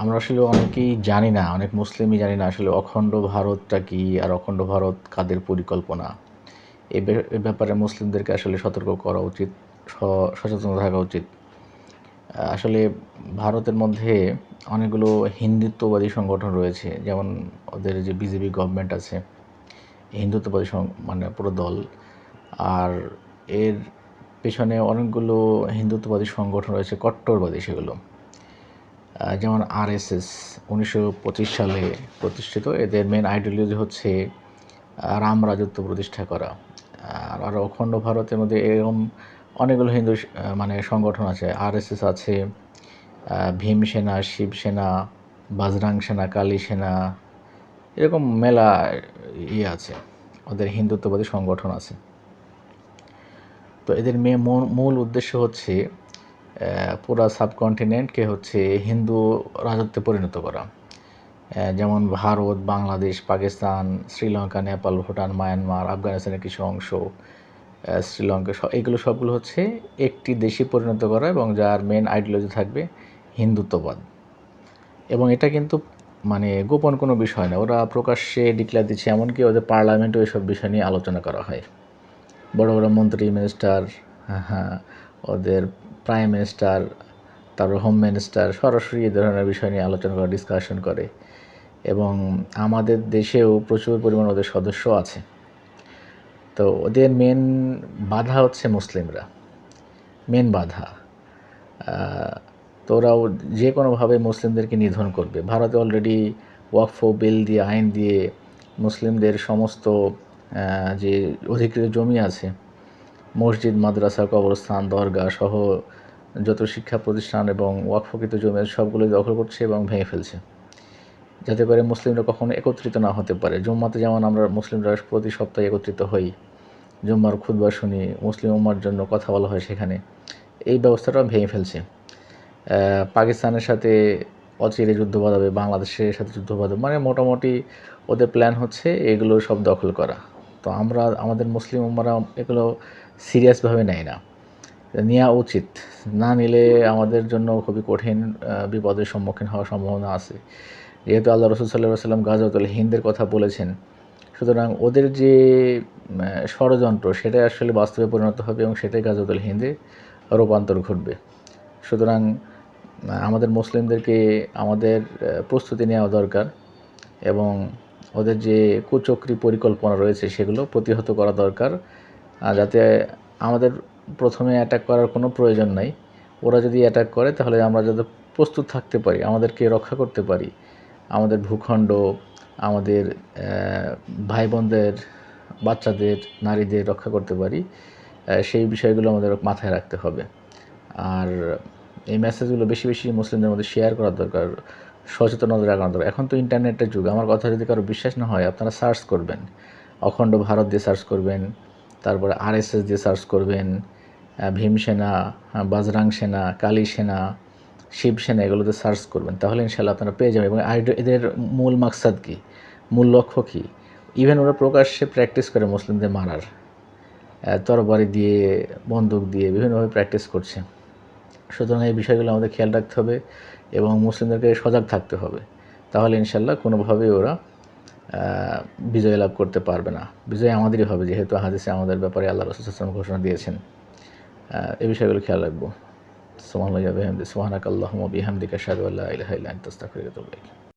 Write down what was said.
আমরা আসলে অনেকেই জানি না, অনেক মুসলিমই জানি না আসলে অখণ্ড ভারতটা কি আর অখণ্ড ভারত কাদের পরিকল্পনা। এ ব্যাপারে মুসলিমদেরকে আসলে সতর্ক করা উচিত সচেতন থাকা উচিত। আসলে ভারতের মধ্যে অনেকগুলো হিন্দুত্ববাদী সংগঠন রয়েছে, যেমন ওদের যে বিজেপি গভর্নমেন্ট আছে হিন্দুত্ববাদী মানে পুরো দল। আর এর পেছনে অনেকগুলো হিন্দুত্ববাদী সংগঠন রয়েছে, কট্টরবাদী সেগুলো। যেমন আরএসএস উনিশশো পঁচিশ সালে প্রতিষ্ঠিত। এদের মেন আইডিওলজি হচ্ছে রাম রাজত্ব প্রতিষ্ঠা করা। আর অখণ্ড ভারতের মধ্যে এরকম অনেকগুলো হিন্দু মানে সংগঠন আছে। আরএসএস আছে ভীম সেনা শিবসেনা বাজরাং সেনা, কালী সেনা, এরকম মেলা ইয়ে আছে। ওদের হিন্দুত্ববাদী সংগঠন আছে। তো এদের মে মূল- উদ্দেশ্য হচ্ছে পুরা সাবকন্টিনেন্টকে হচ্ছে হিন্দু রাজত্বে পরিণত করা। যেমন ভারত, বাংলাদেশ, পাকিস্তান, শ্রীলঙ্কা, নেপাল, ভুটান, মায়ানমার, আফগানিস্তানের কিছু অংশ শ্রীলঙ্কা এগুলো সবগুলো হচ্ছে একটি দেশে পরিণত করা এবং যার মেন আইডিওলজি থাকবে হিন্দুত্ববাদ। এবং এটা কিন্তু মানে গোপন কোনো বিষয় না, ওরা প্রকাশ্যে ডিক্লেয়ার দিচ্ছে, এমনকি ওদের পার্লামেন্টেও এসব বিষয় নিয়ে আলোচনা করা হয়। বড় বড় মন্ত্রী মিনিস্টার হ্যাঁ হ্যাঁ ওদের প্রাইম মিনিস্টার তারপর হোম মিনিস্টার সরাসরি এ ধরনের বিষয় নিয়ে আলোচনা করে ডিসকাশন করে। এবং আমাদের দেশেও প্রচুর পরিমাণ ওদের সদস্য আছে। তো ওদের মেন বাধা হচ্ছে মুসলিমরা। মেন বাধা। তো ওরাও যে কোনোভাবে মুসলিমদেরকে নিধন করবে। ভারতে অলরেডি ওয়াকফ বিল দিয়ে, আইন দিয়ে মুসলিমদের সমস্ত যে অধিকৃত জমি আছে মসজিদ, মাদ্রাসা, কবরস্থান দরগা সহ যত শিক্ষা প্রতিষ্ঠান এবং ওয়াকফকৃত জমি আছে সবগুলো দখল করছে এবং ভেঙে ফেলছে। যাতে করে মুসলিমরা কখনো একত্রিত না হতে পারে। জুম্মাতে যেমন আমরা মুসলিমরা প্রতি সপ্তাহে একত্রিত হই, জুম্মার খুদবা শুনি, মুসলিম উম্মার জন্য কথা বলা হয় সেখানে, এই ব্যবস্থাটাও ভেঙে ফেলছে। পাকিস্তানের সাথে অচিরে যুদ্ধ বাঁধাবে, বাংলাদেশের সাথে যুদ্ধ বাঁধাবে মানে মোটামুটি ওদের প্ল্যান হচ্ছে এগুলো সব দখল করা। তো আমরা, আমাদের মুসলিম উম্মারা এগুলো সিরিয়াসভাবে নেয় না। নেওয়া উচিত। না নিলে আমাদের জন্য খুবই কঠিন বিপদের সম্মুখীন হওয়ার সম্ভাবনা আছে। যেহেতু আল্লাহ রসুল সাল্লাহ সাল্লাম গাজওয়াতুল হিন্দের কথা বলেছেন, সুতরাং ওদের যে ষড়যন্ত্র সেটাই আসলে বাস্তবে পরিণত হবে এবং সেটাই গাজওয়াতুল হিন্দে রূপান্তর ঘটবে। সুতরাং, আমাদের মুসলিমদেরকে আমাদের প্রস্তুতি নেওয়া দরকার এবং ওদের যে কুচক্রি পরিকল্পনা রয়েছে সেগুলো প্রতিহত করা দরকার। যাতে আমাদের প্রথমে অ্যাটাক করার কোনো প্রয়োজন নাই, ওরা যদি অ্যাটাক করে তাহলে আমরা যাতে প্রস্তুত থাকতে পারি, আমাদেরকে রক্ষা করতে পারি। আমাদের ভূখণ্ড, আমাদের ভাই বোনদের বাচ্চাদের, নারীদের রক্ষা করতে পারি। সেই বিষয়গুলো আমাদের মাথায় রাখতে হবে। আর এই মেসেজগুলো বেশি বেশি মুসলিমদের মধ্যে শেয়ার করার দরকার। সচেতনতা রাখানো দরকার। এখন তো ইন্টারনেটের যুগ আমার কথা যদি কারও বিশ্বাস না হয় আপনারা সার্চ করবেন। অখণ্ড ভারত দিয়ে সার্চ করবেন তারপরে আরএসএস দিয়ে সার্চ করবেন আহ, ভীম সেনা আহ, বাজরাং সেনা কালী সেনা শিবসেনা এগুলোতে সার্চ করবেন তাহলে ইনশাল্লাহ আপনারা পেয়ে যাবেন। এবং আইড- এদের মূল মাকসাদ কী? মূল লক্ষ্য কী? ইভেন ওরা প্রকাশ্যে প্র্যাকটিস করে মুসলিমদের মারার। তরবারি দিয়ে বন্দুক দিয়ে বিভিন্নভাবে প্র্যাকটিস করছে। সুতরাং এই বিষয়গুলো আমাদের খেয়াল রাখতে হবে। এবং মুসলিমদেরকে সজাগ থাকতে হবে। তাহলে ইনশাল্লাহ কোনোভাবেই ওরা বিজয় লাভ করতে পারবে না। বিজয় আমাদেরই হবে, যেহেতু হাদিসে আমাদের ব্যাপারে আল্লাহ রসুল ঘোষণা দিয়েছেন। এ বিষয়গুলো খেয়াল রাখব। সোহান সোহানাক আল্লাহ বিহামদিকা সাদু আল্লাহ ইলাহা ইল্লা